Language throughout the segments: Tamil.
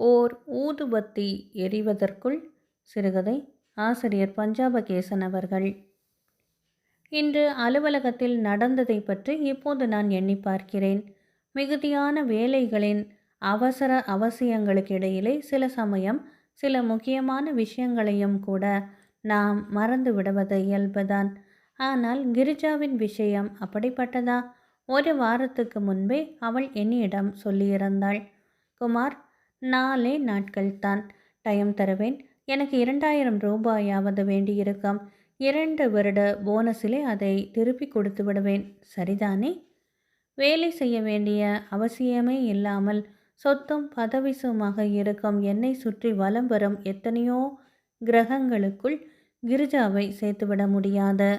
ஓர் ஊதுபத்தி எரிவதற்குள் சிறுகதை ஆசிரியர் பஞ்சாபகேசன் அவர்கள். இன்று அலுவலகத்தில் நடந்ததை பற்றி இப்போது நான் எண்ணி பார்க்கிறேன். மிகுதியான வேலைகளின் அவசர அவசியங்களுக்கு இடையிலே சில சமயம் சில முக்கியமான விஷயங்களையும் கூட நாம் மறந்து விடுவது இயல்புதான். ஆனால் கிரிஜாவின் விஷயம் அப்படிப்பட்டதா? ஒரு வாரத்துக்கு முன்பே அவள் என்னிடம் சொல்லியிருந்தாள். குமார் நாலே நாட்கள் தான் டைம் தருவேன். எனக்கு இரண்டாயிரம் ரூபாயாவது வேண்டியிருக்கும். இரண்டு வருட போனஸிலே அதை திருப்பி கொடுத்து விடுவேன். சரிதானே? வேலை செய்ய வேண்டிய அவசியமே இல்லாமல் சொத்தும் பதவிசுமாக இருக்கும் என்னை சுற்றி வலம் வரும் எத்தனையோ கிரகங்களுக்குள் கிரிஜாவை சேர்த்துவிட முடியாது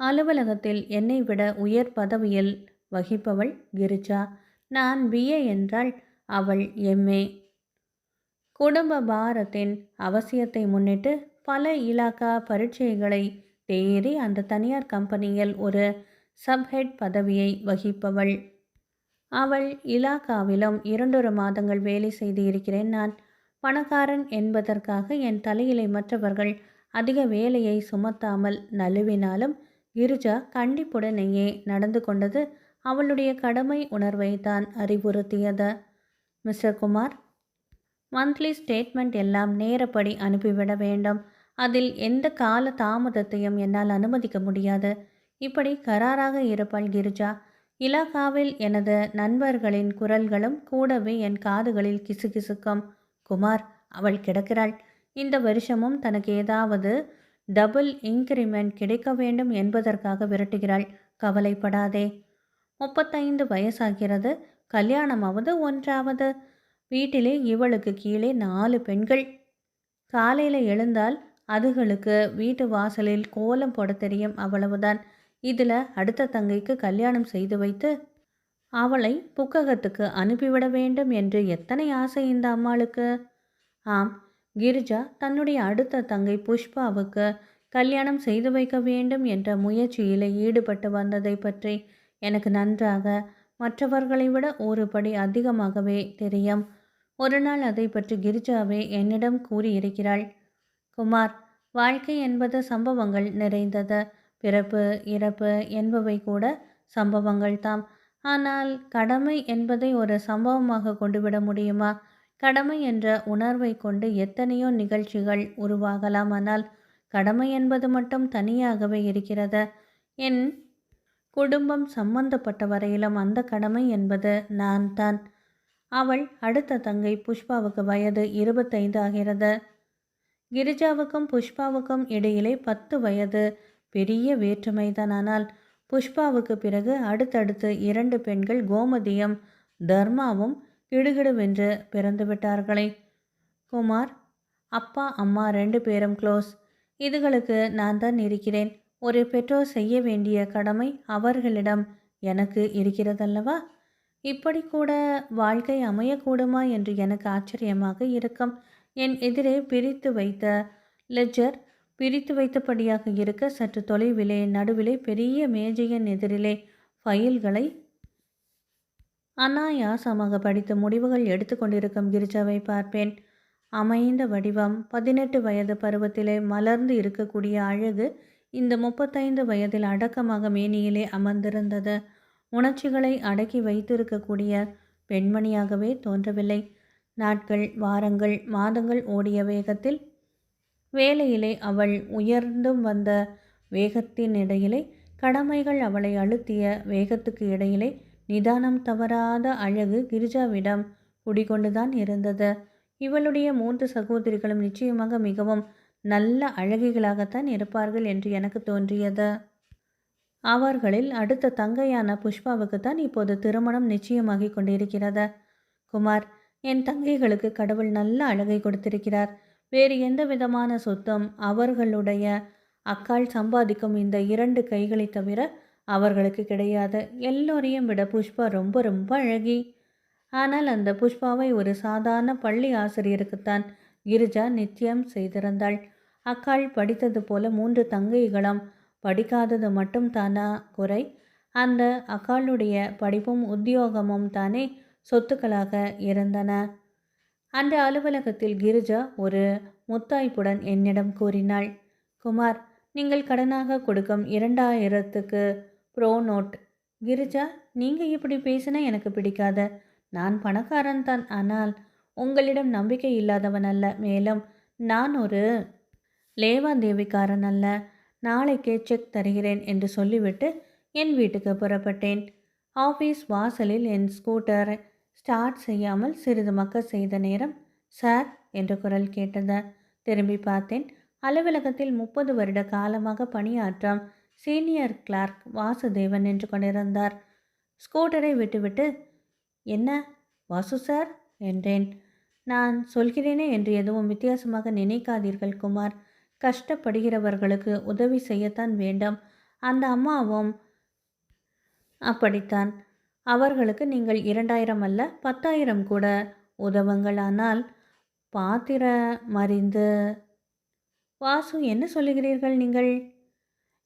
அலுவலகத்தில் என்னை விட உயர் பதவியில் வகிப்பவள் கிரிஜா. நான் பிஏ என்றால் அவள் எம்ஏ குடும்ப பாரத்தின் அவசியத்தை முன்னிட்டு பல இலாக்கா பரீட்சைகளை தேறி அந்த தனியார் கம்பெனியில் ஒரு சப்ஹெட் பதவியை வகிப்பவள். அவள் இலாக்காவிலும் இரண்டொரு மாதங்கள் வேலை செய்து இருக்கிறேன் நான். பணக்காரன் என்பதற்காக என் தலையிலை மற்றவர்கள் அதிக வேலையை சுமத்தாமல் நழுவினாலும் கிரிஜா கண்டிப்புடனேயே நடந்து கொண்டது அவளுடைய கடமை உணர்வை தான் அறிவுறுத்தியது. மிஸ்டர் குமார். மந்த்லி ஸ்டேட்மெண்ட் எல்லாம் நேரப்படி அனுப்பிவிட வேண்டும். அதில் எந்த கால தாமதத்தையும் என்னால் அனுமதிக்க முடியாது. இப்படி கராராக இருப்பாள் கிரிஜா. இலாகாவில் எனது நண்பர்களின் குரல்களும் கூடவே என் காதுகளில் கிசுகிசுக்கும். குமார் அவள் கிடக்கிறாள். இந்த வருஷமும் தனக்கு ஏதாவது டபுள் இன்க்ரிமெண்ட் கிடைக்க வேண்டும் என்பதற்காக விரட்டுகிறாள். கவலைப்படாதே. முப்பத்தைந்து வயசாகிறது. கல்யாணமாவது ஒன்றாவது. வீட்டிலே இவளுக்கு கீழே நாலு பெண்கள். காலையில் எழுந்தால் அதுகளுக்கு வீட்டு வாசலில் கோலம் போட தெரியும் அவ்வளவுதான். இதில் அடுத்த தங்கைக்கு கல்யாணம் செய்து வைத்து அவளை புக்ககத்துக்கு அனுப்பிவிட வேண்டும் என்று எத்தனை ஆசை இந்த அம்மாளுக்கு? ஆம் கிரிஜா தன்னுடைய அடுத்த தங்கை புஷ்பாவுக்கு கல்யாணம் செய்து வைக்க வேண்டும் என்ற முயற்சியில் ஈடுபட்டு வந்ததை பற்றி எனக்கு நன்றாக மற்றவர்களை விட ஒரு படி அதிகமாகவே தெரியும். ஒரு நாள் அதை பற்றி கிரிஜாவே என்னிடம் கூறியிருக்கிறாள். குமார் வாழ்க்கை என்பது சம்பவங்கள் நிறைந்தது. பிறப்பு இறப்பு என்பவை கூட சம்பவங்கள் தாம். ஆனால் கடமை என்பதை ஒரு சம்பவமாக கொண்டுவிட முடியுமா? கடமை என்ற உணர்வை கொண்டு எத்தனையோ நிகழ்ச்சிகள் உருவாகலாம் ஆனால் கடமை என்பது மட்டும் தனியாகவே இருக்கிறது. என் குடும்பம் சம்பந்தப்பட்ட வரையிலும் அந்த கடமை என்பது நான் தான் அவள் அடுத்த தங்கை புஷ்பாவுக்கு வயது இருபத்தைந்து ஆகிறது. கிரிஜாவுக்கும் புஷ்பாவுக்கும் இடையிலே பத்து வயது. பெரிய வேற்றுமைதான் ஆனால் புஷ்பாவுக்கு பிறகு அடுத்தடுத்து இரண்டு பெண்கள் கோமதியும் தர்மாவும் கிடுகிடுவென்று பிறந்து விட்டார்களே குமார் அப்பா அம்மா ரெண்டு பேரும் க்ளோஸ். இதுகளுக்கு நான் தான் இருக்கிறேன். ஒரு பெற்றோர் செய்ய வேண்டிய கடமை அவர்களிடம் எனக்கு இருக்கிறதல்லவா? இப்படி கூட வாழ்க்கை அமையக்கூடுமா என்று எனக்கு ஆச்சரியமாக இருக்கும். என் எதிரே பிரித்து வைத்த லெஜர் பிரித்து வைத்தபடியாக இருக்க சற்று தொலைவிலே நடுவிலே பெரிய மேஜையின் எதிரிலே ஃபைல்களை அனாயாசமாக படித்த முடிவுகள் எடுத்துக்கொண்டிருக்கும் கிரிஜாவை பார்ப்பேன். அமைந்த வடிவம் பதினெட்டு வயது பருவத்திலே மலர்ந்து இருக்கக்கூடிய அழகு இந்த முப்பத்தைந்து வயதில் அடக்கமாக மேனியிலே அமர்ந்திருந்தது. உணர்ச்சிகளை அடக்கி வைத்திருக்கக்கூடிய பெண்மணியாகவே தோன்றவில்லை. நாட்கள் வாரங்கள் மாதங்கள் ஓடிய வேகத்தில் வேலையிலே அவள் உயர்ந்தும் வந்த வேகத்தின் இடையிலே கடமைகள் அவளை அழுத்திய வேகத்துக்கு இடையிலே நிதானம் தவறாத அழகு கிரிஜாவிடம் குடிகொண்டுதான் இருந்தது. இவளுடைய மூன்று சகோதரிகளும் நிச்சயமாக மிகவும் நல்ல அழகிகளாகத்தான் இருப்பார்கள் என்று எனக்கு தோன்றியது. அவர்களில் அடுத்த தங்கையான புஷ்பாவுக்கு தான் இப்போது திருமணம் நிச்சயமாகி கொண்டிருக்கிறது. குமார் என் தங்கைகளுக்கு கடவுள் நல்ல அழகை கொடுத்திருக்கிறார். வேறு எந்த விதமான சொத்தும் அவர்களுடைய அக்காள் சம்பாதிக்கும் இந்த இரண்டு கைகளை தவிர அவர்களுக்கு கிடையாது. எல்லோரையும் விட புஷ்பா ரொம்ப ரொம்ப அழகி. ஆனால் அந்த புஷ்பாவை ஒரு சாதாரண பள்ளி ஆசிரியருக்குத்தான் கிரிஜா நித்தியம் செய்திருந்தாள். அக்காள் படித்தது போல மூன்று தங்கைகளும் படிக்காதது மட்டும் தானா? குறை. அந்த அக்காளுடைய படிப்பும் உத்தியோகமும் தானே சொத்துக்களாக இருந்தன. அந்த அலுவலகத்தில் கிரிஜா ஒரு முத்தாய்ப்புடன் என்னிடம் கூறினாள். குமார் நீங்கள் கடனாக கொடுக்கும் இரண்டாயிரத்துக்கு ப்ரோ நோட். கிரிஜா நீங்கள் இப்படி பேசினா எனக்கு பிடிக்காத. நான் பணக்காரன் தான் ஆனால் உங்களிடம் நம்பிக்கை இல்லாதவன் அல்ல. மேலும் நான் ஒரு லேவாந்தேவிக்காரன் அல்ல. நாளைக்கே செக் தருகிறேன் என்று சொல்லிவிட்டு என் வீட்டுக்கு புறப்பட்டேன். ஆஃபீஸ் வாசலில் என் ஸ்கூட்டர் ஸ்டார்ட் செய்யாமல் சிறிது மக்க செய்த நேரம் சார் என்ற குரல் கேட்டது. திரும்பி பார்த்தேன். அலுவலகத்தில் முப்பது வருட காலமாக பணியாற்றும் சீனியர் கிளார்க் வாசுதேவன் என்று கொண்டிருந்தார். ஸ்கூட்டரை விட்டுவிட்டு என்ன வாசு சார் என்றேன். நான் சொல்கிறேனே என்று எதுவும் வித்தியாசமாக நினைக்காதீர்கள் குமார். கஷ்டப்படுகிறவர்களுக்கு உதவி செய்யத்தான் வேண்டும். அந்த அம்மாவும் அப்படித்தான். அவர்களுக்கு நீங்கள் இரண்டாயிரம் அல்ல பத்தாயிரம் கூட உதவுங்கள். ஆனால் பாத்திர மறிந்து வாசு என்ன சொல்லுகிறீர்கள் நீங்கள்?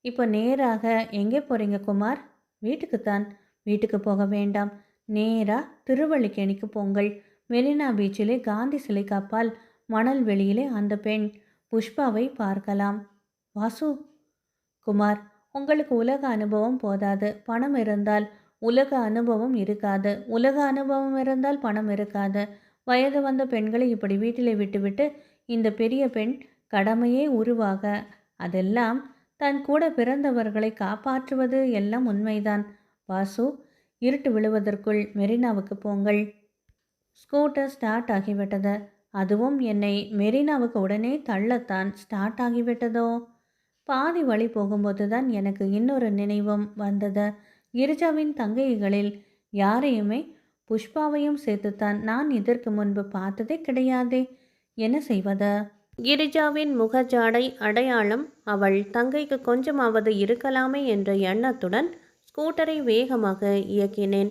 இப்போ நேராக எங்கே போகிறீங்க குமார்? வீட்டுக்குத்தான். வீட்டுக்கு போக வேண்டாம். நேராக திருவள்ளிக்கேணிக்கு போங்கள். மெரினா பீச்சிலே காந்தி சிலைக்கு அப்பால் மணல் வெளியிலே அந்த பெண் புஷ்பாவை பார்க்கலாம். வாசு குமார் உங்களுக்கு உலக அனுபவம் போதாது பணம் இருந்தால் உலக அனுபவம் இருக்காது. உலக அனுபவம் இருந்தால் பணம் இருக்காது. வயது வந்த பெண்களை இப்படி வீட்டிலே விட்டுவிட்டு இந்த பெரிய பெண் கடமையே உருவாக. அதெல்லாம் தன் கூட பிறந்தவர்களை காப்பாற்றுவது எல்லாம் உண்மைதான். வாசு இருட்டு விழுவதற்குள் மெரினாவுக்கு போங்கள். ஸ்கூட்டர் ஸ்டார்ட் ஆகிவிட்டது. அதுவும் என்னை மெரினாவுக்கு உடனே தள்ளத்தான் ஸ்டார்ட் ஆகிவிட்டதோ? பாதி வழி போகும்போது தான் எனக்கு இன்னொரு நினைவும் வந்தது. கிரிஜாவின் தங்கைகளில் யாரையுமே புஷ்பாவையும் சேர்த்துத்தான் நான் இதற்கு முன்பு பார்த்ததே கிடையாதே. என்ன செய்வது? கிரிஜாவின் முகஜாடை அடையாளம் அவள் தங்கைக்கு கொஞ்சமாவது இருக்கலாமே என்ற எண்ணத்துடன் ஸ்கூட்டரை வேகமாக இயக்கினேன்.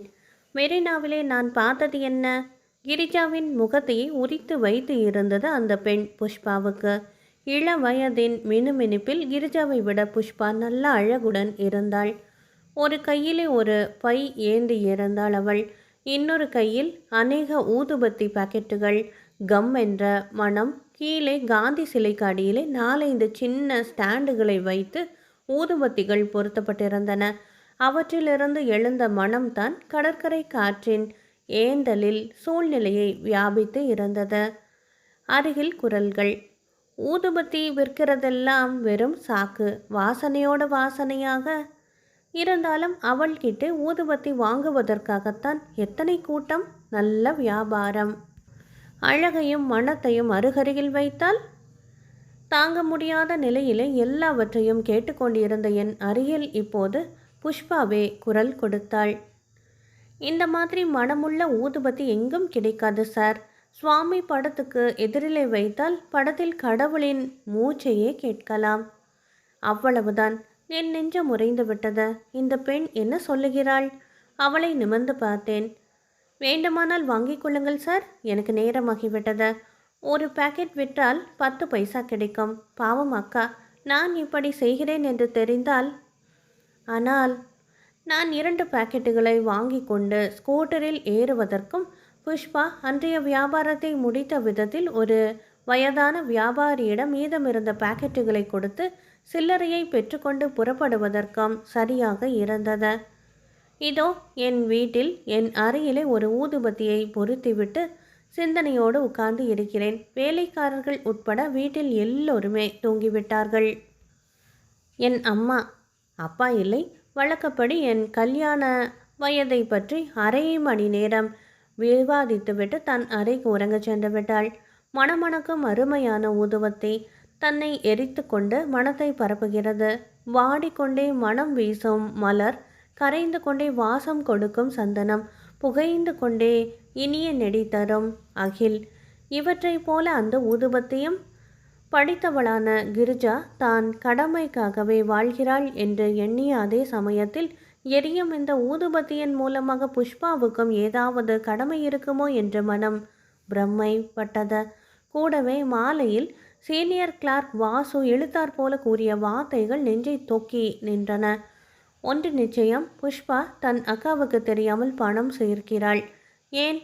மெரினாவிலே நான் பார்த்தது என்ன? கிரிஜாவின் முகத்தை உரித்து வைத்து இருந்தது அந்த பெண் புஷ்பாவுக்கு. இள வயதின் மினுமினுப்பில் கிரிஜாவை விட புஷ்பா நல்ல அழகுடன் இருந்தாள். ஒரு கையிலே ஒரு பை ஏந்தி இருந்தாள் அவள். இன்னொரு கையில் அநேக ஊதுபத்தி பாக்கெட்டுகள் கம் என்ற மனம் கீழே காந்தி சிலைக்கு அடியிலே நாலைந்து சின்ன ஸ்டாண்டுகளை வைத்து ஊதுபத்திகள் பொருத்தப்பட்டிருந்தன. அவற்றிலிருந்து எழுந்த மனம்தான் கடற்கரை காற்றின் ஏந்தலில் சூழ்நிலையை வியாபித்து இருந்தது. அருகில் குரல்கள் ஊதுபத்தி விற்கிறதெல்லாம் வெறும் சாக்கு வாசனையோட வாசனையாக. இருந்தாலும் அவள்கிட்ட ஊதுபத்தி வாங்குவதற்காகத்தான் எத்தனை கூட்டம் நல்ல வியாபாரம். அழகையும் மனத்தையும் அருகருகில் வைத்தால்? தாங்க முடியாத நிலையிலே எல்லாவற்றையும் கேட்டுக்கொண்டிருந்த என் அருகில் இப்போது புஷ்பாவே குரல் கொடுத்தாள். இந்த மாதிரி மனமுள்ள ஊதுபத்தி எங்கும் கிடைக்காது சார். சுவாமி படத்துக்கு எதிரிலே வைத்தால் படத்தில் கடவுளின் மூச்சையே கேட்கலாம். அவ்வளவுதான். என் நெஞ்சம் உறைந்து விட்டது. இந்த பெண் என்ன சொல்லுகிறாள்? அவளை நிமிர்ந்து பார்த்தேன். வேண்டுமானால் வாங்கிக் கொள்ளுங்கள் சார். எனக்கு நேரமாகிவிட்டது. ஒரு பாக்கெட் விற்றால் பத்து பைசா கிடைக்கும். பாவம் அக்கா. நான் இப்படி செய்கிறேன் என்று தெரிந்தால் ஆனால் நான் இரண்டு பாக்கெட்டுகளை வாங்கி கொண்டு ஸ்கூட்டரில் ஏறுவதற்கும் புஷ்பா அன்றைய வியாபாரத்தை முடித்த விதத்தில் ஒரு வயதான வியாபாரியிடம் மீதமிருந்த பாக்கெட்டுகளை கொடுத்து சில்லறையை பெற்றுக்கொண்டு புறப்படுவதற்கும் சரியாக இருந்தது. இதோ என் வீட்டில் என் அறையிலே ஒரு ஊதுபத்தியை பொருத்திவிட்டு சிந்தனையோடு உட்கார்ந்து இருக்கிறேன். வேலைக்காரர்கள் உட்பட வீட்டில் எல்லோருமே தூங்கிவிட்டார்கள். என் அம்மா அப்பா இல்லை வழக்கப்படி என் கல்யாண வயதை பற்றி அரை மணி நேரம் விவாதித்துவிட்டு தன் அறைக்கு உறங்கச் சென்று விட்டாள். மணமணக்கும் அருமையான ஊதுவத்தை தன்னை எரித்து கொண்டு மனத்தை பரப்புகிறது. வாடிக்கொண்டே மனம் வீசும் மலர் கரைந்து கொண்டே வாசம் கொடுக்கும் சந்தனம் புகைந்து கொண்டே இனிய நெடி தரும் அகில். இவற்றைப் போல அந்த ஊதுபத்தையும் படித்தவளான கிரிஜா தான் கடமைக்காகவே வாழ்கிறாள் என்று எண்ணிய அதே சமயத்தில் எரியும் இந்த ஊதுபத்தியின் மூலமாக புஷ்பாவுக்கும் ஏதாவது கடமை இருக்குமோ என்ற மனம் பிரம்மைப்பட்டது. கூடவே மாலையில் சீனியர் கிளார்க் வாசு எழுத்தார் போல கூறிய வார்த்தைகள் நெஞ்சை தொக்கி நின்றன. ஒன்று நிச்சயம் புஷ்பா தன் அக்காவுக்கு தெரியாமல் பணம் சேர்க்கிறாள். ஏன்?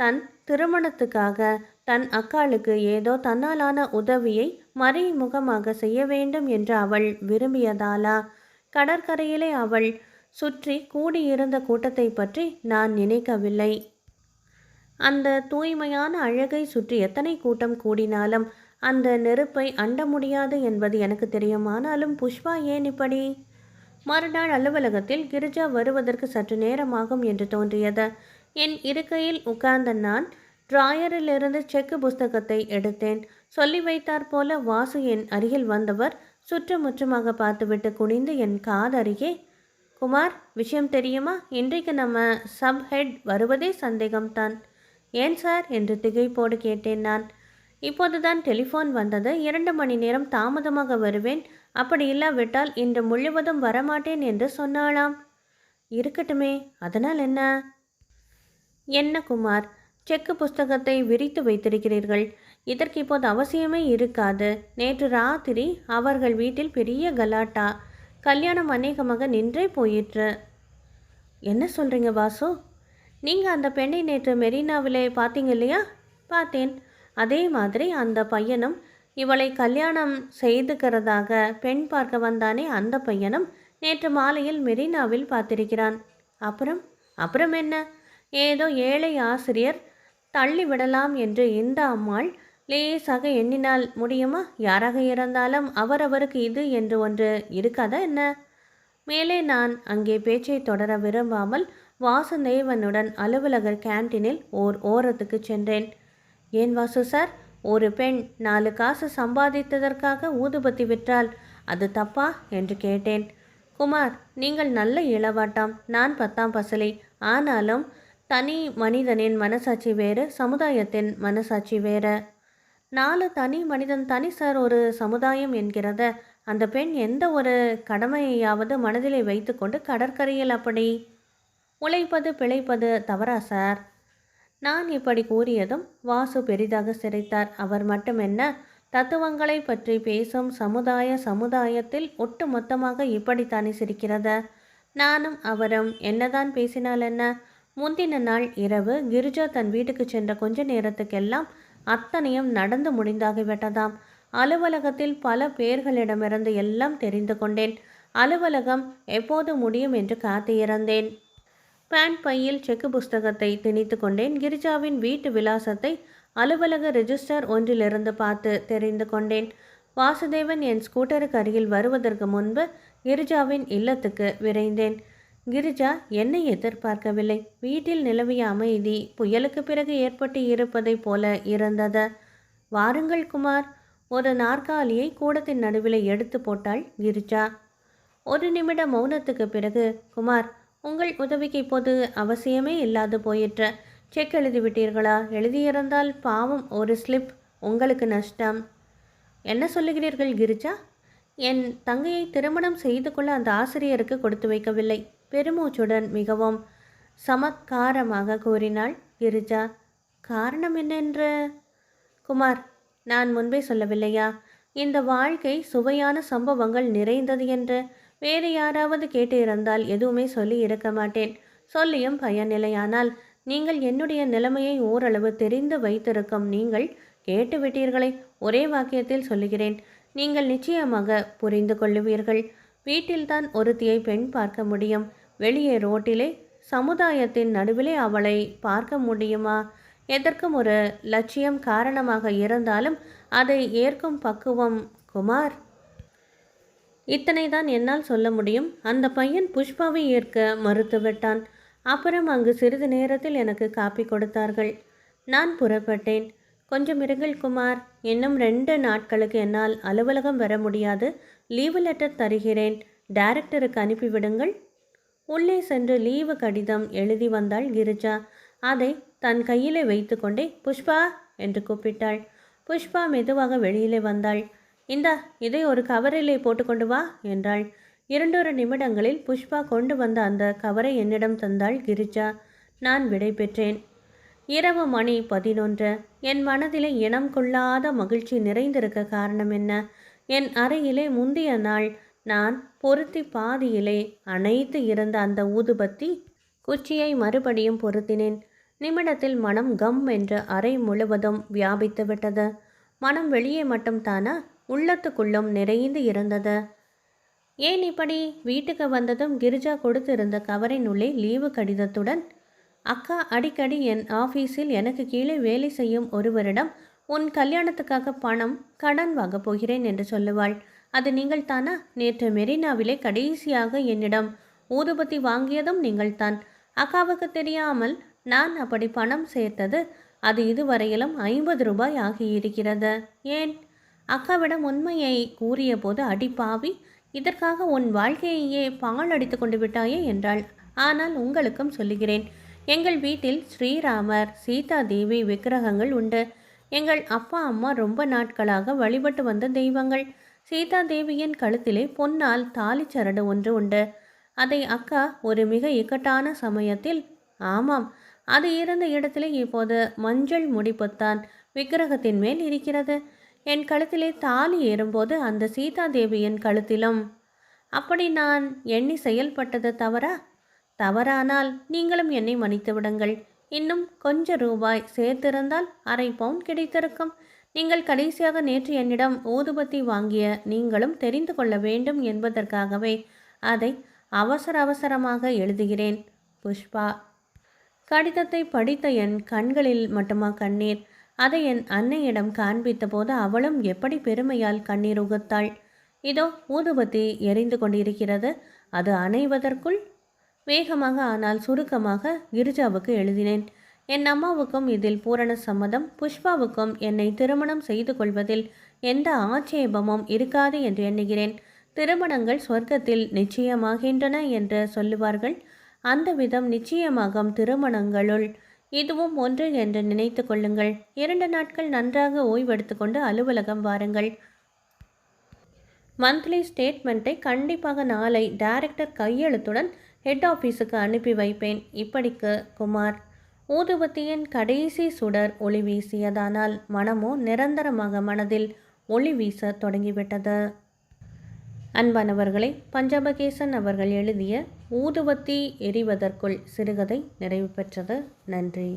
தன் திருமணத்துக்காக தன் அக்காளுக்கு ஏதோ தன்னாலான உதவியை மறைமுகமாக செய்ய வேண்டும் என்று அவள் விரும்பியதாலா? கடற்கரையிலே அவள் சுற்றி கூடியிருந்த கூட்டத்தை பற்றி நான் நினைக்கவில்லை. அந்த தூய்மையான அழகை சுற்றி எத்தனை கூட்டம் கூடினாலும் அந்த நெருப்பை அண்ட முடியாது என்பது எனக்கு தெரியும். ஆனாலும் புஷ்பா ஏன் இப்படி? மறுநாள் அலுவலகத்தில் கிரிஜா வருவதற்கு சற்று நேரமாகும் என்று தோன்றியது. என் இருக்கையில் உட்கார்ந்த நான் டிராயரிலிருந்து செக்கு புஸ்தகத்தை எடுத்தேன். சொல்லி வைத்தாற் போல வாசு என் அருகில் வந்தவர் சுற்றுமுற்றமாக பார்த்துவிட்டு குனிந்து என் காதருகே குமார் விஷயம் தெரியுமா? இன்றைக்கு நம்ம சப் ஹெட் வருவதே சந்தேகம்தான். ஏன் சார்? என்று திகைப்போடு கேட்டேன் நான். இப்போதுதான் டெலிஃபோன் வந்தது. இரண்டு மணி நேரம் தாமதமாக வருவேன். அப்படி இல்லாவிட்டால் இன்று முழுவதும் வரமாட்டேன் என்று சொன்னாளாம். இருக்கட்டுமே. அதனால் என்ன? என்ன குமார்? செக்கு புஸ்தகத்தை விரித்து வைத்திருக்கிறீர்கள். இதற்கு இப்போது அவசியமே இருக்காது. நேற்று ராத்திரி அவர்கள் வீட்டில் பெரிய கலாட்டா. கல்யாணம் அநேகமாக நின்றே போயிற்று. என்ன சொல்கிறீங்க வாசு? நீங்கள் அந்த பெண்ணை நேற்று மெரினாவிலே பார்த்தீங்க இல்லையா? பார்த்தேன். அதே மாதிரி அந்த பையனும் இவளை கல்யாணம் செய்துக்கிறதாக பெண் பார்க்க வந்தானே அந்த பையனும் நேற்று மாலையில் மெரினாவில் பார்த்திருக்கிறான். அப்புறம்? அப்புறம் என்ன? ஏதோ ஏழை ஆசிரியர் தள்ளி விடலாம் என்று இந்த அம்மாள் லேசாக எண்ணினால் முடியுமா? யாராக இருந்தாலும் அவரவருக்கு இது என்று ஒன்று இருக்காதா என்ன? மேலே நான் அங்கே பேச்சை தொடர விரும்பாமல் வாசுதேவனுடன் அலுவலகர் கேன்டீனில் ஓர் ஓரத்துக்கு சென்றேன். ஏன் வாசு சார்? ஒரு பெண் நாலு காசு சம்பாதித்ததற்காக ஊதுபத்தி விற்றால் அது தப்பா? என்று கேட்டேன். குமார் நீங்கள் நல்ல இளவாட்டாம். நான் பத்தாம் பசலை. ஆனாலும் தனி மனிதனின் மனசாட்சி வேறு சமுதாயத்தின் மனசாட்சி வேறு. நாலு தனி மனிதன் தனி சார் ஒரு சமுதாயம் என்கிறத அந்த பெண் எந்த ஒரு கடமையாவது மனதிலே வைத்துக்கொண்டு கடற்கரையில் அப்படி உழைப்பது பிழைப்பது தவறா சார்? நான் இப்படி கூறியதும் வாசு பெரிதாக சிரித்தார். அவர் மட்டுமென்ன தத்துவங்களை பற்றி பேசும் சமுதாய சமுதாயத்தில் ஒட்டு மொத்தமாக இப்படித்தானே சிரிக்கிறது? நானும் அவரும் என்னதான் பேசினால் என்ன? முந்தின நாள் இரவு கிரிஜா தன் வீட்டுக்கு சென்ற கொஞ்ச நேரத்துக்கெல்லாம் அத்தனையும் நடந்து முடிந்தாகிவிட்டதாம் அலுவலகத்தில் பல பேர்களிடமிருந்து எல்லாம் தெரிந்து கொண்டேன். அலுவலகம் எப்போது முடியும் என்று காத்திருந்தேன் பேண்ட் பையில் செக்கு புஸ்தகத்தை திணித்து கொண்டேன். கிரிஜாவின் வீட்டு விலாசத்தை அலுவலக ரெஜிஸ்டர் ஒன்றிலிருந்து பார்த்து தெரிந்து கொண்டேன். வாசுதேவன் என் ஸ்கூட்டருக்கு அருகில் வருவதற்கு முன்பு கிரிஜாவின் இல்லத்துக்கு விரைந்தேன். கிரிஜா என்னை எதிர்பார்க்கவில்லை. வீட்டில் நிலவிய அமைதி புயலுக்கு பிறகு ஏற்பட்டு இருப்பதைப் போல இருந்தது. வாருங்கள் குமார். ஒரு நாற்காலியை கூடத்தின் நடுவில் எடுத்து போட்டாள் கிரிஜா. ஒரு நிமிட மௌனத்துக்கு பிறகு குமார் உங்கள் உதவிக்கு இப்போது அவசியமே இல்லாது போயிற்று. செக் எழுதிவிட்டீர்களா? எழுதியிருந்தால் பாவம் ஒரு ஸ்லிப் உங்களுக்கு நஷ்டம். என்ன சொல்லுகிறீர்கள் கிரிஜா? என் தங்கையை திருமணம் செய்து கொள்ள அந்த ஆசிரியருக்கு கொடுத்து வைக்கவில்லை. பெருமூச்சுடன் மிகவும் சமத்காரமாக கூறினாள் கிரிஜா காரணம் என்னென்று? குமார் நான் முன்பே சொல்லவில்லையா? இந்த வாழ்க்கை சுவையான சம்பவங்கள் நிறைந்தது என்று வேறு யாராவது கேட்டு இருந்தால் எதுவுமே சொல்லி இருக்க மாட்டேன். சொல்லியும் பயனில்லையானால் நீங்கள் என்னுடைய நிலைமையை ஓரளவு தெரிந்து வைத்திருக்கும் நீங்கள் கேட்டுவிட்டீர்களை. ஒரே வாக்கியத்தில் சொல்லுகிறேன் நீங்கள் நிச்சயமாக புரிந்து கொள்ளுவீர்கள். வீட்டில்தான் ஒருத்தியை பெண் பார்க்க முடியும். வெளியே ரோட்டிலே சமுதாயத்தின் நடுவிலே அவளை பார்க்க முடியுமா? எதற்கும் ஒரு லட்சியம் காரணமாக இருந்தாலும் அதை ஏற்கும் பக்குவம் குமார். இத்தனை தான் என்னால் சொல்ல முடியும். அந்த பையன் புஷ்பாவை ஏற்க மறுத்துவிட்டான் அப்புறம் அங்கு சிறிது நேரத்தில் எனக்கு காப்பி கொடுத்தார்கள். நான் புறப்பட்டேன். கொஞ்சம் இருங்கள் குமார். இன்னும் ரெண்டு நாட்களுக்கு என்னால் அலுவலகம் வர முடியாது. லீவு லெட்டர் தருகிறேன். டைரக்டருக்கு அனுப்பிவிடுங்கள் உள்ளே சென்று லீவு கடிதம் எழுதி வந்தாள் கிரிஜா. அதை தன் கையிலே வைத்துக்கொண்டே புஷ்பா என்று கூப்பிட்டாள். புஷ்பா மெதுவாக வெளியிலே வந்தாள். இந்தா இதை ஒரு கவரிலே போட்டுக்கொண்டு வா என்றாள். இரண்டொரு நிமிடங்களில் புஷ்பா கொண்டு வந்த அந்த கவரை என்னிடம் தந்தாள் கிரிஜா. நான் விடை பெற்றேன். இரவு மணி பதினொன்று. என் மனதிலே இனம் கொள்ளாத மகிழ்ச்சி நிறைந்திருக்க காரணம் என்ன? என் அறையிலே முந்தைய நாள் நான் பொருத்தி பாதியிலே அணைத்து இருந்த அந்த ஊதுபத்தி குச்சியை மறுபடியும் பொருத்தினேன். நிமிடத்தில் மனம் கம் என்று அறை முழுவதும் வியாபித்து விட்டது. மனம் வெளியே மட்டும் தானா உள்ளத்துக்குள்ளும் நிறைந்து இருந்தது. ஏன் இப்படி? வீட்டுக்கு வந்ததும் கிரிஜா கொடுத்திருந்த கவரின் உள்ளே லீவு கடிதத்துடன் அக்கா அடிக்கடி என் ஆஃபீஸில் எனக்கு கீழே வேலை செய்யும் ஒருவரிடம் உன் கல்யாணத்துக்காக பணம் கடன் வாங்கப் போகிறேன் என்று சொல்லுவாள். அது நீங்கள் தானா? நேற்று மெரினாவிலே கடைசியாக என்னிடம் ஊதுபத்தி வாங்கியதும் நீங்கள்தான் அக்காவுக்கு தெரியாமல் நான் அப்படி பணம் சேர்த்தது அது இதுவரையிலும் ஐம்பது ரூபாய் ஆகியிருக்கிறது. ஏன்? அக்காவிடம் உண்மையை கூறிய போது அடிப்பாவி இதற்காக உன் வாழ்க்கையையே பால் அடித்து கொண்டு விட்டாயே என்றாள். ஆனால் உங்களுக்கும் சொல்லுகிறேன் எங்கள் வீட்டில் ஸ்ரீராமர் சீதா தேவி விக்கிரகங்கள் உண்டு. எங்கள் அப்பா அம்மா ரொம்ப நாட்களாக வழிபட்டு வந்த தெய்வங்கள். சீதா தேவியின் கழுத்திலே பொன்னால் தாலி சரடு ஒன்று உண்டு. அதை அக்கா ஒரு மிக இக்கட்டான சமயத்தில் ஆமாம் அது இருந்த இடத்திலே இப்போது மஞ்சள் முடிப்புத்தான் விக்கிரகத்தின் மேல் இருக்கிறது. என் கழுத்திலே தாலி ஏறும்போது அந்த சீதா தேவியின் கழுத்திலும். அப்படி நான் எண்ணி செயல்பட்டது தவறா? தவறானால் நீங்களும் என்னை மன்னித்து விடுங்கள். இன்னும் கொஞ்ச ரூபாய் சேர்த்திருந்தால் அரை பவுன் கிடைத்திருக்கும். நீங்கள் கடைசியாக நேற்று என்னிடம் ஊதுபத்தி வாங்கிய நீங்களும் தெரிந்து கொள்ள வேண்டும் என்பதற்காகவே அதை அவசர அவசரமாக எழுதுகிறேன். புஷ்பா. கடிதத்தை படித்த என் கண்களில் மட்டுமா கண்ணீர்? அதை என் அன்னையிடம் காண்பித்த போது அவளும் எப்படி பெருமையால் கண்ணீர் உகுத்தாள்? இதோ ஊதுபத்தி எரிந்து கொண்டிருக்கிறது. அது அணைவதற்குள் வேகமாக ஆனால் சுருக்கமாக கிரிஜாவுக்கு எழுதினேன். என் அம்மாவுக்கும் இதில் பூரண சம்மதம். புஷ்பாவுக்கும் என்னை திருமணம் செய்து கொள்வதில் எந்த ஆட்சேபமும் இருக்காது என்று எண்ணுகிறேன். திருமணங்கள் சொர்க்கத்தில் நிச்சயமாகின்றன என்று சொல்லுவார்கள். அந்த விதம் நிச்சயமாகும் திருமணங்களுள். இதுவும் ஒன்று என்று நினைத்து கொள்ளுங்கள். இரண்டு நாட்கள் நன்றாக ஓய்வெடுத்துக்கொண்டு அலுவலகம் வாருங்கள். மந்த்லி ஸ்டேட்மெண்ட்டை கண்டிப்பாக நாளை டைரக்டர் கையெழுத்துடன் ஹெட் ஆஃபீஸுக்கு அனுப்பி வைப்பேன். இப்படிக்கு குமார். ஊதுபத்தியின் கடைசி சுடர் ஒளி வீசியதானால் மனமோ நிரந்தரமாக மனதில் ஒளி வீச தொடங்கிவிட்டது. அன்பானவர்களை பஞ்சபகேசன் அவர்கள் எழுதிய ஊதுபத்தி எரிவதற்குள் சிறுகதை நிறைவு பெற்றது. நன்றி.